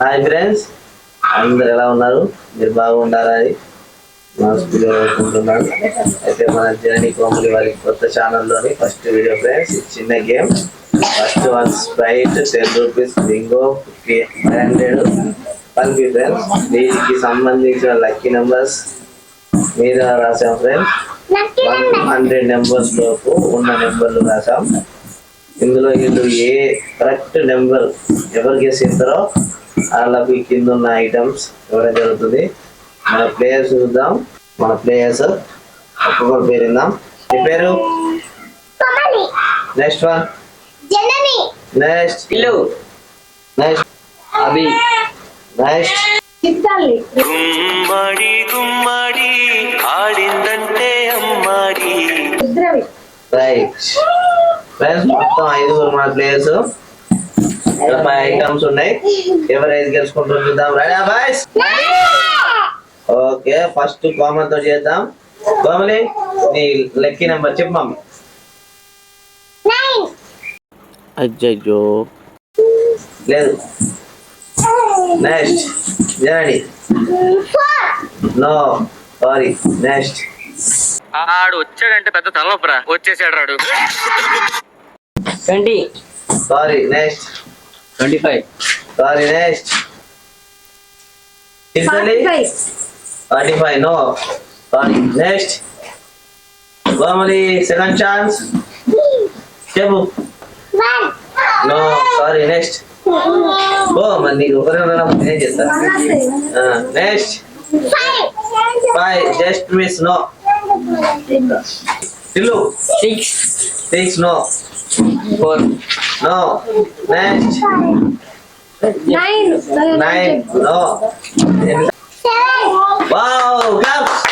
Hi friends అందరు ఎలా ఉన్నారు? మీరు బాగుండాలని మనస్ఫూర్తిగా కోరుకుంటున్నాను. అయితే మన జర్నీ కోమలి వారి కొత్త ఛానల్లోని ఫస్ట్ వీడియో ఫ్రెండ్స్ చిన్న game. First one Sprite ten rupees Bingo five hundred pulpy friends దీనికి సంబంధించిన లక్కీ నెంబర్స్ మీద రాసాం ఫ్రెండ్స్ వన్ హండ్రెడ్ నెంబర్స్ లోపు ఉన్న నెంబర్లు రాసాం ఇందులో వీళ్ళు ఏ కరెక్ట్ నెంబర్ ఎవరు గెస్ చేస్తారో వాళ్ళకి కింద ఉన్న ఐటమ్స్ ఇవ్వడం జరుగుతుంది? మన ప్లేయర్స్ చూద్దాం. మన ప్లేయర్స్ ఒక్కొక్కరు పేరు విందాం. మీ పేరు? నెక్స్ట్ వన్ నెక్స్ట్ ఇల్లు నెక్స్ట్ అభి. నెక్స్ట్ గుమ్మడి గుమ్మడి ఆడిందంటే అమ్మాడి. రైట్ ఫ్రెండ్స్ మొత్తం ఐదుగురు మన ప్లేయర్స్ ఐటమ్స్ ఉన్నాయి ఎవరు ఏది గెలుచుకుంటారో చూద్దాం. రెడీ బాయ్స్ ఓకే ఫస్ట్ కోమల్తో చేద్దాం. కోమలి నీ లక్కీ నెంబర్ చెప్పు మమ్మీ. అయ్యయ్యో లేదు. Next four no sorry next ఆడు వచ్చాడంటే పెద్ద తలనొప్పరా. వచ్చేసాడు రాడు. Twenty sorry next twenty five sorry next forty five forty five no sorry next second chance చెప్పు నో సారీ నెక్స్ట్ ఓ మరి నీకు ఒకరే ఉన్నప్పుడు నేనేం చేస్తాను next five five just miss no ఇల్లు six six no four no next nine nine no wow claps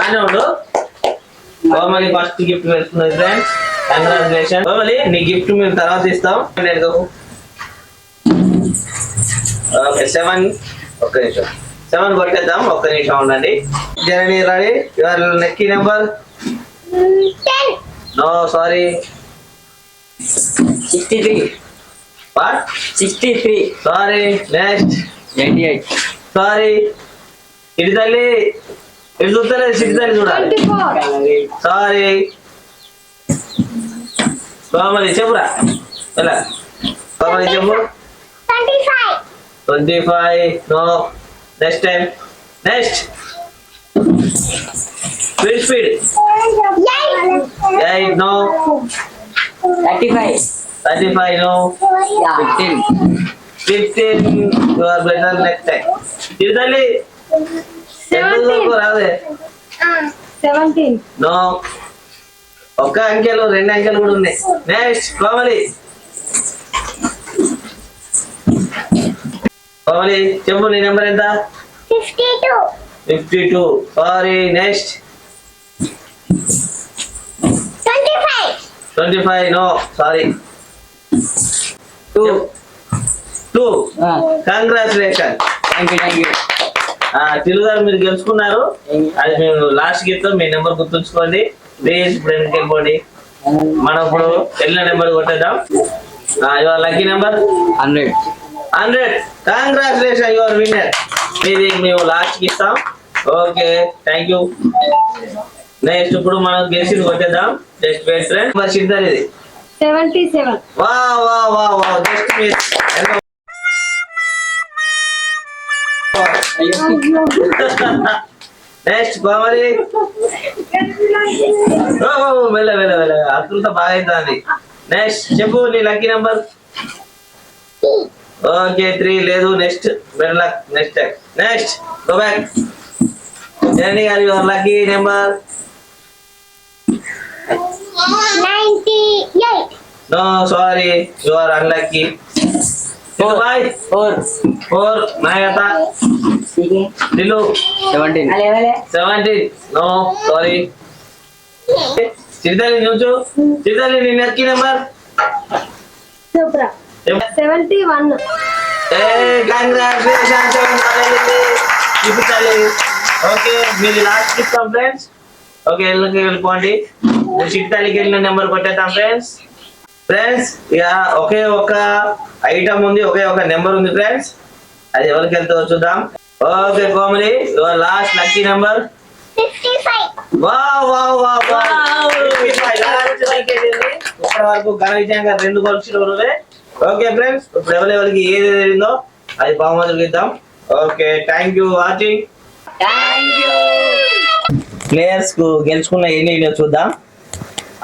అని ఉండు కోమలి ఫస్ట్ గిఫ్ట్ వేసుకున్నది ఫ్రెండ్స్ కంగ్రాచులేషన్ కోమలి నీ గిఫ్ట్ మేము తర్వాత ఇస్తాం. ఓకే సెవెన్ ఒక్క నిమిషం. సెవెన్ కొట్టేద్దాం. ఒక్క నిమిషం ఉండండి. Journey ready your lucky number no sorry sixty three. What sixty three. Sorry next eighty eight sorry ఇటు తల్లి. ఇటు చూస్తలేదు సిటి తల్లి చూడాలి. సారీ కోమలి చెప్పురా. ఎలా? కోమలి చెప్పు. Twenty five no next time next speed speed eight no thirty five thirty five no fifteen fifteen your better next time రాదే seventeen no ఒక్క అంకెలు రెండు అంకెలు కూడా ఉన్నాయి. నెక్స్ట్ కోమలి. కోమలి చెప్పు నీ నెంబర్ ఎంత? Fifty two fifty two sorry next twenty five no sorry two two congratulation thank you thank you Telugu గారు మీరు గెలుచుకున్నారు. అది మేము లాస్ట్ గీతం మీ నెంబర్ గుర్తుంచుకోండి. ప్లీజ్ ఇప్పుడు వెళ్ళిపోండి మనం ఇప్పుడు వెళ్ళిన number కొట్టేద్దాం. Your lucky number hundred hundred congratulation your winner ఇది మేము లాస్ట్కి ఇస్తాం. ఓకే థ్యాంక్ యూ నెక్స్ట్ ఇప్పుడు మనం గెలిచింది కొట్టేద్దాం. జస్ట్ వెయిట్ ఫ్రెండ్ మరి సిద్ధం ఇది. Seventy seven. వా వా వా వా జస్ట్ మిస్ నెక్స్ట్ ఓ, వెళ్ళ వెళ్ళ వెళ్ళ అకృత బాగా అవుతుంది నెక్స్ట్ చెప్పు నీ లక్కీ నెంబర్ ఓకే త్రీ లేదు next better luck next next go back journey గారు your lucky number no sorry you are unlucky boy four four నాయత నిల్లు సెవెంటీన్ సెవెంటీన్ నో సారీ చిరుతల్లి నుంచు చిరుతల్లి నీ లక్కీ నెంబర్ సెవెంటీ వన్ ఏ congratulation చూపించాలి okay మీరు లాస్ట్ ఇస్తాం ఫ్రెండ్స్ ఓకే వెళ్ళకి వెళ్ళిపోండి చిట్టాలికి వెళ్ళిన నెంబర్ కొట్టేద్దాం ఫ్రెండ్స్ ఫ్రెండ్స్ ఇక ఒకే ఒక ఐటమ్ ఉంది ఒకే ఒక నెంబర్ ఉంది ఫ్రెండ్స్ అది ఎవరికి వెళ్తుందో చూద్దాం. Okay Komali your last lucky number ఇప్పటి వరకు ఘన విజయంగా రెండు గొలుసులు నువ్వే. ఓకే ఫ్రెండ్స్ ఇప్పుడు ఎవరెవరికి ఏది జరిగిందో అది బహుమతులు ఇద్దాం. ఓకే థ్యాంక్ యూ వాచింగ్ ప్లేయర్స్కు గెలుచుకున్న ఎన్ని వీడియో చూద్దాం?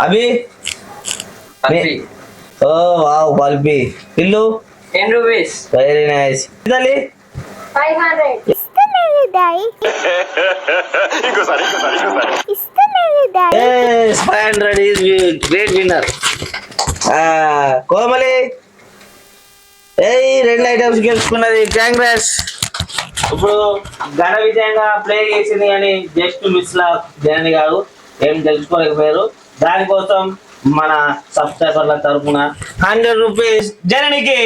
అభి? ఓ వావ్ బల్బి. పిల్లు? Ten rupees very nice ఇదలి five hundred five hundred is great winner Komali? ఏయ్ రెండు ఐటమ్స్ గెలుచుకున్నది. కాంగ్రెస్ ఇప్పుడు ఘన విజయంగా ప్లే చేసింది కానీ జస్ట్ మిస్ లా జనని కాదు ఏం గెలుచుకోలేకపోయారు దానికోసం మన సబ్స్క్రైబర్ల తరఫున హండ్రెడ్ రూపీస్ జననికి.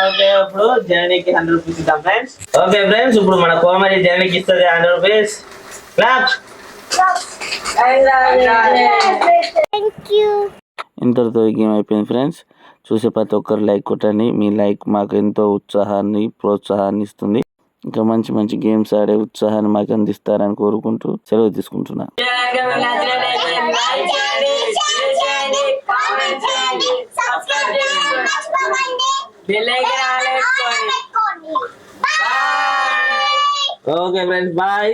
ఓకే ఇప్పుడు జననికి హండ్రెడ్ రూపీస్ ఇద్దాం ఫ్రెండ్స్ ఓకే ఫ్రెండ్స్ ఇప్పుడు మన కోమలి జననికి ఇస్తుంది హండ్రెడ్ రూపీస్ క్లాప్స్ ఇంతటితో గేమ్ అయిపోయింది ఫ్రెండ్స్ చూసే ప్రతి ఒక్కరు లైక్ కొట్టండి. మీ లైక్ మాకు ఎంతో ఉత్సాహాన్ని ప్రోత్సాహాన్ని ఇస్తుంది. ఇంకా మంచి మంచి గేమ్స్ ఆడే ఉత్సాహాన్ని మాకు అందిస్తారని కోరుకుంటూ సెలవు తీసుకుంటున్నా. Okay friends bye